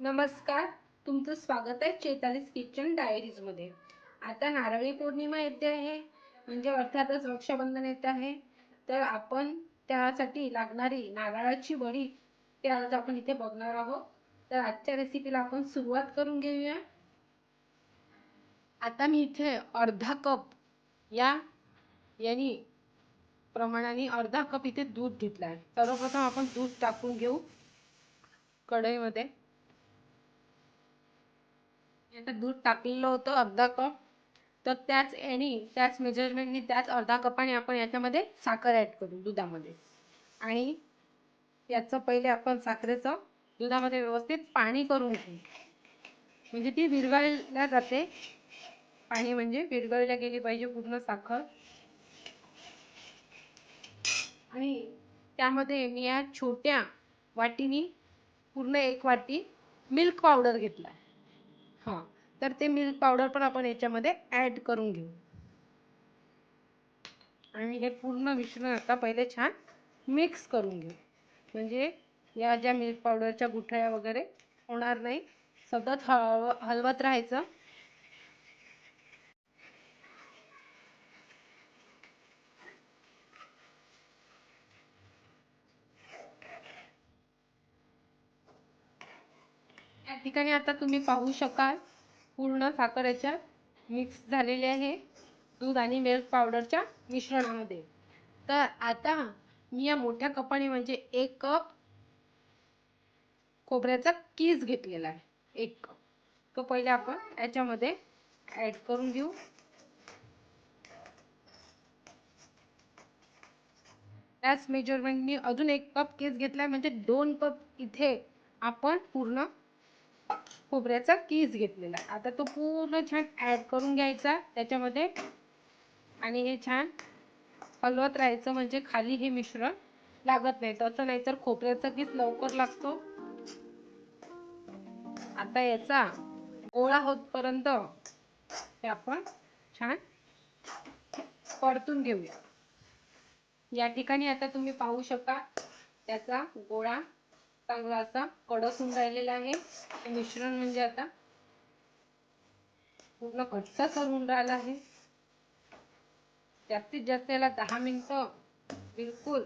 नमस्कार तुमचं स्वागत आहे चेतालीस किचन डायरीजमध्ये. आता नारळी पौर्णिमा येते आहे म्हणजे अर्थातच रक्षाबंधन येत आहे. तर आपण त्यासाठी लागणारी नारळाची वडी ते आज आपण इथे बघणार आहोत. तर आजच्या रेसिपीला आपण सुरुवात करून घेऊया. आता मी इथे अर्धा कप या यांनी प्रमाणाने अर्धा कप इथे दूध घेतला आहे. सर्वप्रथम आपण दूध टाकून घेऊ कढईमध्ये. आता दूध टाकलेलं होतं अर्धा कप. तर त्याच याने त्याच मेजरमेंटनी त्याच अर्धा कपाने आपण याच्यामध्ये साखर ॲड करू दुधामध्ये. आणि याचं पहिले आपण साखरेचं दुधामध्ये व्यवस्थित पाणी करून घेऊ. म्हणजे ती विरघळल्या जाते. पाणी म्हणजे विरघळल्या गेली पाहिजे पूर्ण साखर. आणि त्यामध्ये मी या छोट्या वाटीनी पूर्ण एक वाटी मिल्क पावडर घेतला हां. तर ते मिल्क पावडर पण आपण याच्यामध्ये ॲड करून घेऊ. आणि हे पूर्ण मिश्रण आता पहिले छान मिक्स करून घेऊ. म्हणजे या ज्या मिल्क पावडरच्या गुठळ्या वगैरे होणार नाही सतत हळव हलवत राहायचं. ठिकाणी आता तुम्ही पाहू शकाल पूर्ण साखर याच्यात मिक्स झालेले आहे दूध आणि मिल्क पावडरच्या मिश्रणामध्ये. तर आता मी या मोठ्या कपाने म्हणजे एक कप खोबऱ्याचा कीस घेतलेला आहे. एक कप तो पहिले आपण याच्यामध्ये ॲड करून घेऊ. त्याच मेजरमेंटनी अजून एक कप केस घेतलाय म्हणजे दोन कप इथे आपण पूर्ण खोबऱ्याचा कीस घेतलेला आता तो पूर्ण छान ॲड करून घ्यायचा त्याच्यामध्ये. आणि हे छान हलवत राहायचं म्हणजे खाली हे मिश्रण लागत नाही. तसं नाही तर खोबऱ्याचा कीस लवकर लागतो. आता याचा गोळा होतपर्यंत हे आपण छान परतून घेऊया. या ठिकाणी आता तुम्ही पाहू शकता त्याचा गोळा चांगला असा कडक होऊन राहिलेला आहे. मिश्रण म्हणजे आता पूर्ण कच्चा करून राहिला आहे. जास्तीत जास्त याला दहा मिनिटं बिलकुल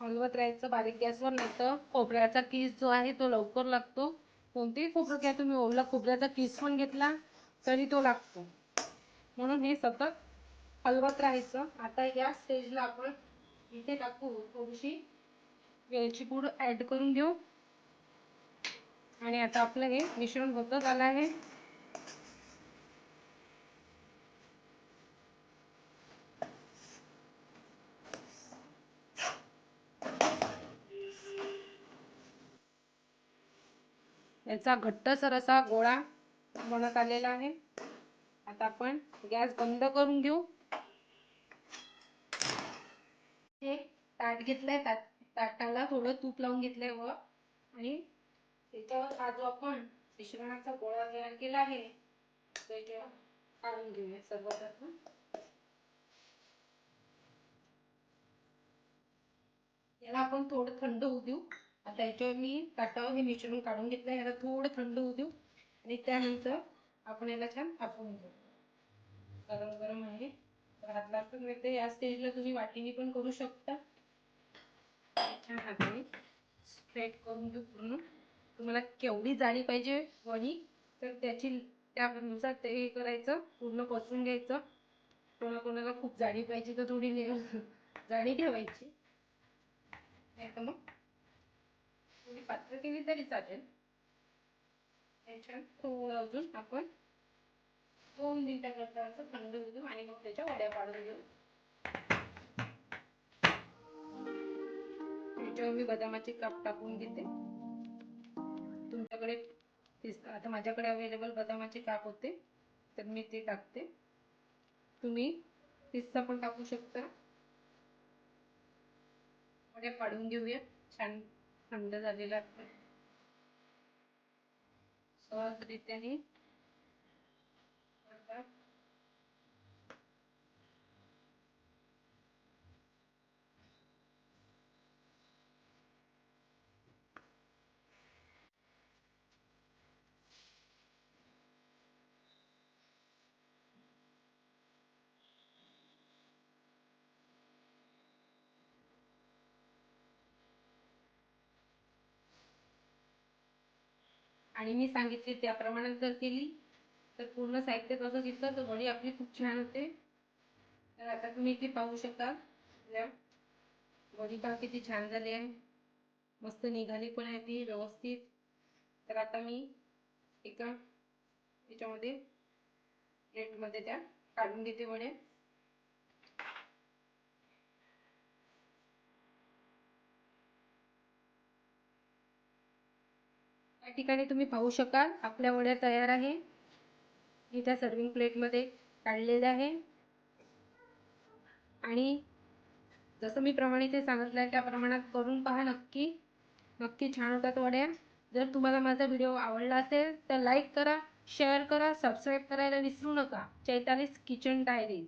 हलवत राहायचं बारीक गॅसवर नाही तर खोबऱ्याचा किस जो आहे तो लवकर लागतो. कोणतेही खोबरं घ्या तुम्ही ओला खोबऱ्याचा किस पण घेतला तरी तो लागतो. म्हणून हे सतत हलवत राहायचं. आता या स्टेजला आपण इथे टाकू थोडीशी वेलची पूड ॲड करून घेऊ. आणि आता आपलं हे मिश्रण होत झालं आहे. याचा घट्टसर असा गोळा बनत आलेला आहे. आता आपण गॅस बंद करून घेऊ. हे ताट घेतलंय ताट ताटाला थोडं तूप लावून घेतलंय व आणि त्याच्यावर हा जो आपण मिश्रणाचा गोळा तयार केला आहे. त्याच्यावर काढून घेऊया आपण याला आपण थोडं थंड होऊ देऊ. आता याच्यावर मी ताटावर हे मिश्रण काढून घेतलं याला थोडं थंड होऊ देऊ. आणि त्यानंतर आपण याला छान तापवून घेऊ. गरम गरम आहे. घातला पण मिळते या स्टेजला तुम्ही वाटीने पण करू शकता. छान हाताने स्प्रेड करून घेऊ पूर्ण. तुम्हाला केवढी जाडी पाहिजे वडी तर त्याची त्यानुसार ते हे करायचं पूर्ण पसरून घ्यायचं. कोणा कोणाला खूप जाडी पाहिजे तर थोडी जाडी ठेवायची. नाही तर मग थोडी पात्र केली तरी चालेल. त्याच्यात थोडं अजून आपण दोन मिनिटाकरता असं थंड होऊ देऊ आणि मग त्याच्या वड्या पाडून घेऊ. त्याच्यावर मी बदामाचे काप टाकून घेते. तुमच्याकडे आता माझ्याकडे अवेलेबल बदामाचे काप होते तर मी ते टाकते. तुम्ही पिस्ता पण टाकू शकता. वड्या पाडून घेऊया छान थंड झालेला सहजरित्याने आणि मी सांगितले त्या प्रमाणात जर केली तर पूर्ण साहित्य तसं घेतलं तर वडी आपली खूप छान होते. तर आता तुम्ही इथे पाहू शकता वडी पाव किती छान झाली आहे. मस्त निघाली पण आहे ती व्यवस्थित. तर आता मी एका याच्यामध्ये प्लेटमध्ये त्या काढून घेते वड्या. ठिकाणी तुम्ही पाहू शकाल. आपल्या वड्या तयार आहे. हे त्या सर्विंग प्लेटमध्ये काढलेल्या आहे. आणि जसं मी प्रमाणे ते सांगितलं आहे त्या प्रमाणात करून पहा नक्की. नक्की छान होतात वड्या. जर तुम्हाला माझा व्हिडिओ आवडला असेल तर लाईक करा शेअर करा सबस्क्राईब करायला विसरू नका. चैतालीस किचन डायरीज